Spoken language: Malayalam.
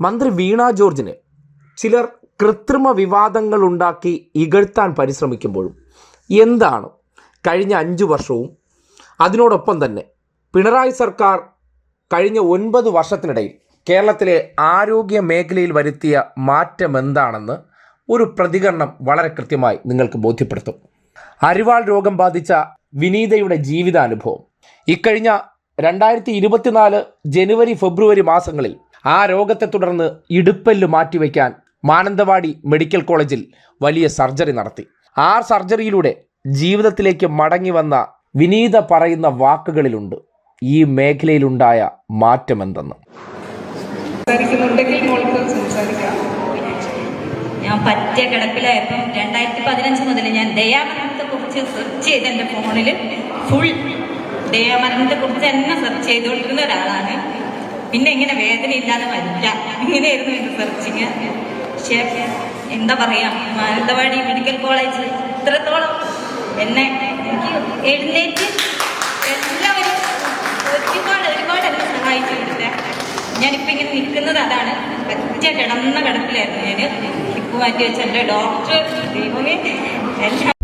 മന്ത്രി വീണ ജോർജിന് ചിലർ കൃത്രിമ വിവാദങ്ങൾ ഉണ്ടാക്കി ഇകഴ്ത്താൻ പരിശ്രമിക്കുമ്പോഴും എന്താണ് കഴിഞ്ഞ അഞ്ചു വർഷവും? അതിനോടൊപ്പം തന്നെ പിണറായി സർക്കാർ കഴിഞ്ഞ ഒൻപത് വർഷത്തിനിടയിൽ കേരളത്തിലെ ആരോഗ്യ മേഖലയിൽ വരുത്തിയ മാറ്റം എന്താണെന്ന് ഒരു പ്രതികരണം വളരെ കൃത്യമായി നിങ്ങൾക്ക് ബോധ്യപ്പെടുത്തും. അരിവാൾ രോഗം ബാധിച്ച വിനീതയുടെ ജീവിതാനുഭവം. ഇക്കഴിഞ്ഞ രണ്ടായിരത്തി ഇരുപത്തിനാല് ജനുവരി ഫെബ്രുവരി മാസങ്ങളിൽ ആ രോഗത്തെ തുടർന്ന് ഇടുപ്പല്ല് മാറ്റിവെക്കാൻ മാനന്തവാടി മെഡിക്കൽ കോളേജിൽ വലിയ സർജറി നടത്തി. ആ സർജറിയിലൂടെ ജീവിതത്തിലേക്ക് മടങ്ങി വന്ന വിനീത പറയുന്ന വാക്കുകളിലുണ്ട്. ഈ മേഖലയിലുണ്ടായ മാറ്റം എന്തെന്ന് ഞാൻ പറ്റിയ കിടപ്പിലായപ്പം രണ്ടായിരത്തി പതിനഞ്ച് മുതൽ ഞാൻ ദയാമരണത്തെ കുറിച്ച് സെർച്ച് ചെയ്ത് എന്റെ ഫോണിൽ ഫുൾ ദയാമരണത്തെ കുറിച്ച് തന്നെ സെർച്ച് ചെയ്തുകൊണ്ടിരുന്ന ഒരാളാണ്. പിന്നെ ഇങ്ങനെ വേദന ഇല്ലാതെ വരില്ല. ഇങ്ങനെയായിരുന്നു എന്റെ സെർച്ചിങ് പക്ഷേ എന്താ പറയാ മാനന്തവാടി മെഡിക്കൽ കോളേജിൽ ഇത്രത്തോളം എന്നെ എനിക്ക് എഴുന്നേറ്റ് എല്ലാവരും ഒരുപാട് ഒരുപാട് എന്നെ സഹായിച്ചിട്ടുണ്ട്. ഞാനിപ്പോൾ ഇങ്ങനെ നിൽക്കുന്നത് അതാണ്. പറ്റ കിടന്ന കിടപ്പിലായിരുന്നു ഞാൻ ഹിപ്പ് മാറ്റി വെച്ച എന്റെ ഡോക്ടർ ദൈവമേ എല്ലാം